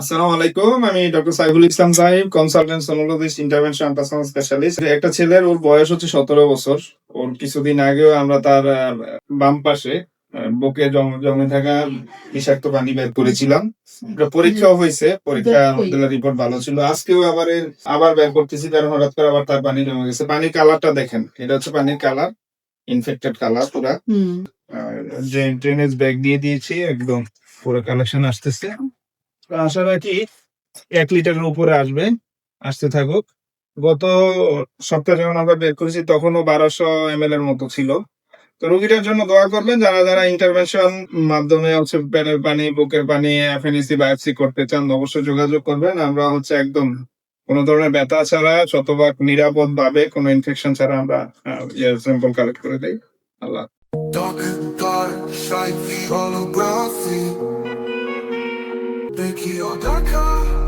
আসসালামু আলাইকুম। আমি ডক্টর সাইফুল ইসলাম সাহেব consultant sonologist intervention ultrasound specialist একটা ছেলের ওর বয়স হচ্ছে সতেরো বছর। ওর কিছুদিন আগেও আমরা তার বাম পাশে বুকে জম- থাকা বিষাক্ত পানি বের করেছিলাম। পরীক্ষাও হয়েছে পরীক্ষা রিপোর্ট ভালো ছিল। আজকেও আবার আবার বের করতেছি কারণ হঠাৎ করে আবার তার পানি জমে গেছে। পানির কালারটা দেখেন এটা হচ্ছে পানির কালার ইনফেক্টেড কালার পুরা। ড্রেনেজ ব্যাগ দিয়ে দিয়েছি একদম পুরো কালেকশন আসতেছে। আশা রাখি এক লিটারের উপরে আসবে, আসতে থাকুক। গত সপ্তাহে যখন আমরা বের করেছি, তখনও বারোশো এম এর মতো ছিল। তো রোগীটার জন্য দোয়া করবেন, যারা যারা ইন্টারভেনশন মাধ্যমে হচ্ছে পেটের পানি, বুকের পানি এফএনএসি বায়োপসি করতে চান, অবশ্যই যোগাযোগ করবেন। আমরা হচ্ছে একদম কোনো ধরনের ব্যথা ছাড়া, শতভাগ নিরাপদ ভাবে কোনো ইনফেকশন ছাড়া আমরা স্যাম্পল কালেক্ট করে দেই। আল্লাহ Becky or Dakar